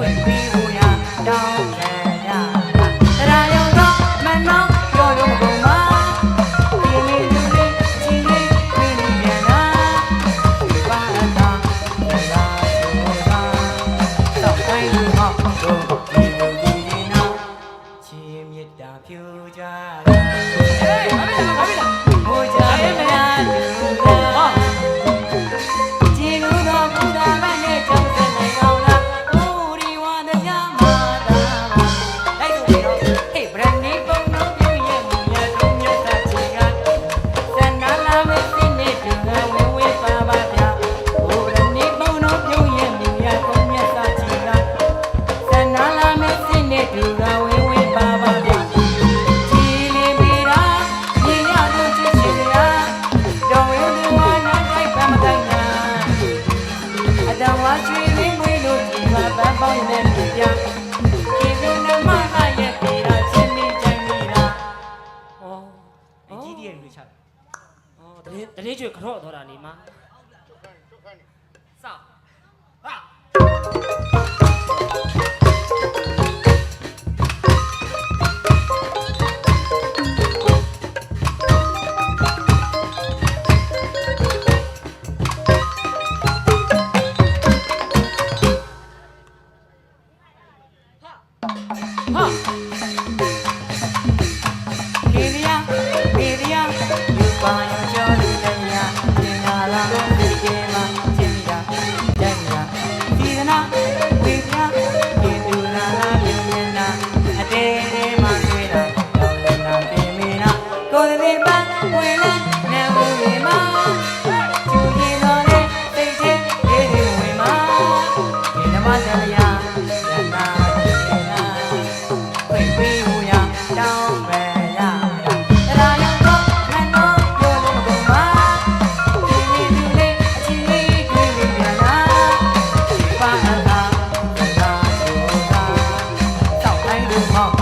When we were ရွှေလေးမွေးလို့ဒီမှာဗန်းပေါင်းနဲ့ပြပြဒီလိုနမနာရဲ့ပေတာချင်းနေကြမိတာဟောအကြီးကြီးရဲ့လူချောက်ဟောတရင်တရင်ကျွေးကတော့တော်တာနေမှာစောက် Bye. 好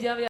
ella había